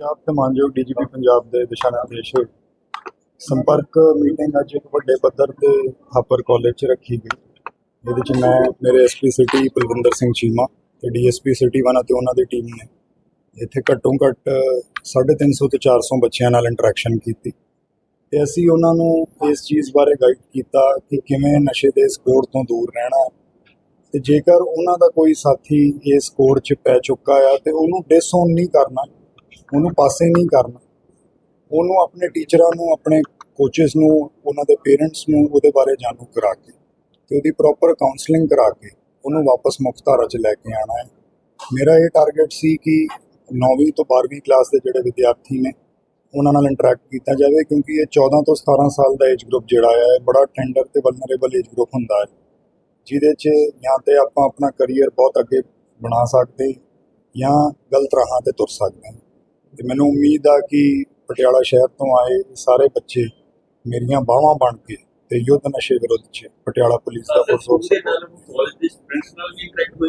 ਪੰਜਾਬ ਤੇ ਮਾਨਯੋਗ ਡੀਜੀਪੀ ਪੰਜਾਬ ਦੇ ਦਿਸ਼ਾ ਨਿਰਦੇਸ਼ ਸੰਪਰਕ ਮੀਟਿੰਗ ਅੱਜ ਇੱਕ ਵੱਡੇ ਪੱਧਰ ਤੇ ਥਾਪਰ ਕਾਲਜ 'ਚ ਰੱਖੀ ਗਈ। ਜਿਹਦੇ 'ਚ ਮੈਂ, ਮੇਰੇ ਐਸਪੀ ਸਿਟੀ ਕੁਲਵਿੰਦਰ ਸਿੰਘ ਚੀਮਾ ਤੇ ਡੀਐਸਪੀ ਸਿਟੀ ਵਨ ਅਤੇ ਉਹਨਾਂ ਦੀ ਟੀਮ ਨੇ ਇੱਥੇ ਘੱਟੋ ਘੱਟ 350 ਤੋਂ 400 ਬੱਚਿਆਂ ਨਾਲ ਇੰਟਰੈਕਸ਼ਨ ਕੀਤੀ। ਤੇ ਅਸੀਂ ਉਹਨਾਂ ਨੂੰ ਇਸ ਚੀਜ਼ ਬਾਰੇ ਗਾਈਡ ਕੀਤਾ ਕਿ ਕਿਵੇਂ ਨਸ਼ੇ ਦੇ ਇਸ ਕੋੜ ਤੋਂ ਦੂਰ ਰਹਿਣਾ। ਹੈ ਤੇ ਜੇਕਰ ਉਹਨਾਂ ਦਾ ਕੋਈ ਸਾਥੀ ਇਸ ਕੋੜ 'ਚ ਪੈ ਚੁੱਕਾ ਆ ਤੇ ਉਹਨੂੰ ਡਿਸਓਨ ਨਹੀਂ ਕਰਨਾ ਉਹਨੂੰ ਪਾਸੇ ਨਹੀਂ ਕਰਨਾ। ਉਹਨੂੰ ਆਪਣੇ ਟੀਚਰਾਂ ਨੂੰ, ਆਪਣੇ ਕੋਚਸ ਨੂੰ, ਉਹਨਾਂ ਦੇ ਪੇਰੈਂਟਸ ਨੂੰ ਉਹਦੇ ਬਾਰੇ ਜਾਣੂ ਕਰਾ ਕੇ ਤੇ ਉਹਦੀ ਪ੍ਰੋਪਰ ਕਾਉਂਸਲਿੰਗ ਕਰਾ ਕੇ ਉਹਨੂੰ ਵਾਪਸ ਮੁੱਖ ਧਾਰਾ 'ਚ ਲੈ ਕੇ ਆਣਾ ਹੈ। ਮੇਰਾ ਇਹ ਟਾਰਗੇਟ ਸੀ ਕਿ 9ਵੀਂ ਤੋਂ 12ਵੀਂ ਕਲਾਸ ਦੇ ਜਿਹੜੇ ਵਿਦਿਆਰਥੀ ਨੇ, ਉਹਨਾਂ ਨਾਲ ਇੰਟਰੈਕਟ ਕੀਤਾ ਜਾਵੇ ਕਿਉਂਕਿ ਇਹ 14 ਤੋਂ 17 ਸਾਲ ਦਾ ਏਜ ਗਰੁੱਪ ਜਿਹੜਾ ਹੈ ਬੜਾ ਟੈਂਡਰ ਤੇ ਵਲਨਰੇਬਲ ਏਜ ਗਰੁੱਪ ਹੁੰਦਾ ਹੈ। ਜਿਹਦੇ 'ਚ ਜਾਂ ਤੇ ਆਪਾਂ ਆਪਣਾ ਕੈਰੀਅਰ ਬਹੁਤ ਅੱਗੇ ਬਣਾ ਸਕਦੇ ਜਾਂ ਗਲਤ ਰਾਹਾਂ ਤੇ ਤੁਰ ਸਕਦੇ ਹਾਂ। ਤੇ ਮੈਨੂੰ ਉਮੀਦ ਆ ਕਿ ਪਟਿਆਲਾ ਸ਼ਹਿਰ ਤੋਂ ਆਏ ਸਾਰੇ ਬੱਚੇ ਮੇਰੀਆਂ ਬਾਹਾਂ ਬਣ ਕੇ ਤੇ ਯੁੱਧ ਨਸ਼ੇ ਵਿਰੁੱਧ 'ਚ ਪਟਿਆਲਾ ਪੁਲਿਸ ਦਾ ਹੋਏਗਾ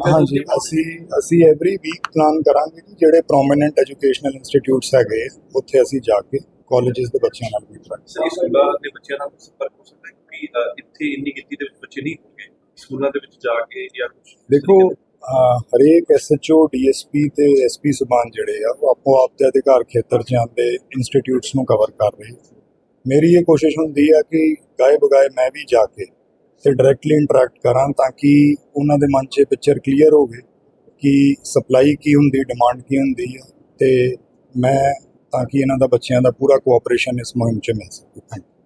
ਹਾਂਜੀ ਅਸੀਂ ਅਸੀਂ ਐਵਰੀ ਵੀਕ ਪਲਾਨ ਕਰਾਂਗੇ ਕਿ ਜਿਹੜੇ ਪ੍ਰੋਮਿਨੈਂਟ ਐਜੂਕੇਸ਼ਨਲ ਇੰਸਟੀਚਿਊਟਸ ਹੈਗੇ ਉੱਥੇ ਅਸੀਂ ਜਾ ਕੇ ਕਾਲਜਸ ਦੇ ਬੱਚਿਆਂ ਨਾਲ ਵੀ interact ਸਰ ਸਕੂਲਾਂ ਦੇ ਬੱਚਿਆਂ ਨਾਲ ਸੰਪਰਕ ਹੋ ਸਕਦਾ ਹੈ ਕਿ ਇੱਥੇ ਇੰਨੀ ਗਿਣਤੀ ਦੇ ਵਿੱਚ ਬੱਚੇ ਨਹੀਂ ਹੋਣਗੇ ਸਕੂਲਾਂ ਦੇ ਵਿੱਚ ਜਾ ਕੇ ਜਾਂ ਕੁਝ ਦੇਖੋ ਹਰੇਕ ਐਸਐਚਓ ਡੀਐਸਪੀ ਤੇ ਐਸਪੀ ਸਬਾਨ ਜਿਹੜੇ ਆ, ਉਹ ਆਪੋ ਆਪ ਦੇ ਅਧਿਕਾਰ ਖੇਤਰ 'ਚ ਆਉਂਦੇ ਇੰਸਟੀਚਿਊਟਸ ਨੂੰ ਕਵਰ ਕਰ ਰਹੇ। ਮੇਰੀ ਇਹ ਕੋਸ਼ਿਸ਼ ਹੁੰਦੀ ਆ ਕਿ ਗਾਏ ਬਗਾਏ ਮੈਂ ਵੀ ਜਾ ਕੇ ਤੇ ਡਾਇਰੈਕਟਲੀ ਇੰਟਰੈਕਟ ਕਰਾਂ ਤਾਂ ਕਿ ਉਹਨਾਂ ਦੇ ਮਨ 'ਚ ਪਿਕਚਰ ਕਲੀਅਰ ਹੋਵੇ ਕਿ ਸਪਲਾਈ ਕੀ ਹੁੰਦੀ ਡਿਮਾਂਡ ਕੀ ਹੁੰਦੀ ਆ ਤੇ ਮੈਂ ਤਾਂ ਕਿ ਇਹਨਾਂ ਦਾ ਬੱਚਿਆਂ ਦਾ ਪੂਰਾ ਕੋਆਪਰੇਸ਼ਨ ਇਸ ਮੁਹਿੰਮ 'ਚ ਮਿਲ ਸਕੇ। Thank you